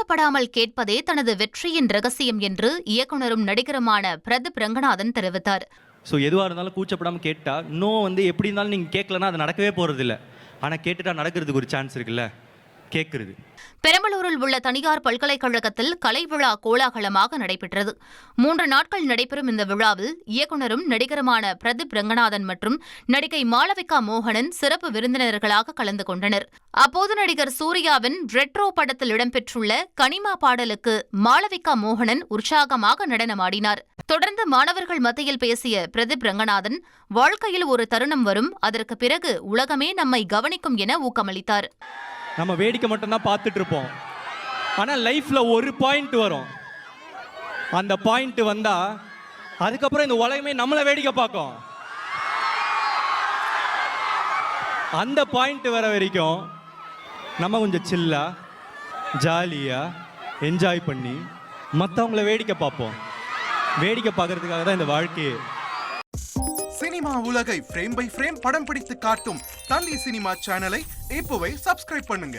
கூச்சப்படாமல் கேட்பதே தனது வெற்றியின் ரகசியம் என்று இயக்குனரும் நடிகருமான பிரதீப் ரங்கநாதன் தெரிவித்தார். ஸோ எதுவாக இருந்தாலும் கூச்சப்படாமல் கேட்டால் நோ வந்து எப்படி இருந்தாலும் நீங்கள் கேட்கலன்னா அது நடக்கவே போகிறதில்ல ஆனால் கேட்டுட்டா நடக்கிறதுக்கு ஒரு சான்ஸ் இருக்குல்ல? கேட்குறது பெரம்பலூரில் உள்ள தனியார் பல்கலைக்கழகத்தில் கலை விழா கோலாகலமாக நடைபெற்றது. மூன்று நாட்கள் நடைபெறும் இந்த விழாவில் இயக்குனரும் நடிகருமான பிரதீப் ரங்கநாதன் மற்றும் நடிகை மாளவிகா மோகனன் சிறப்பு விருந்தினர்களாக கலந்து கொண்டனர். அப்போது நடிகர் சூர்யாவின் ரெட்ரோ படத்தில் இடம்பெற்றுள்ள கனிமா பாடலுக்கு மாளவிகா மோகனன் உற்சாகமாக நடனமாடினார். தொடர்ந்து மாணவர்கள் மத்தியில் பேசிய பிரதீப் ரங்கநாதன் வாழ்க்கையில் ஒரு தருணம் வரும் அதற்கு பிறகு உலகமே நம்மை கவனிக்கும் என ஊக்கமளித்தார். நம்ம வேடிக்கை மட்டும்தான் பார்த்துட்டு இருப்போம் ஆனால் லைஃப்பில் ஒரு பாயிண்ட் வரும். அந்த பாயிண்ட் வந்தால் அதுக்கப்புறம் இந்த உலகமே நம்மளை வேடிக்கை பார்க்கும். அந்த பாயிண்ட் வர வரைக்கும் நம்ம கொஞ்சம் சில்லாக ஜாலியாக என்ஜாய் பண்ணி மற்றவங்கள வேடிக்கை பார்ப்போம். வேடிக்கை பார்க்கறதுக்காக தான் இந்த வாழ்க்கையே சினிமா உலகை ஃப்ரேம் பை ஃப்ரேம் படம் பிடித்து காட்டும் தந்தி சினிமா சேனலை இப்போவே சப்ஸ்கிரைப் பண்ணுங்க.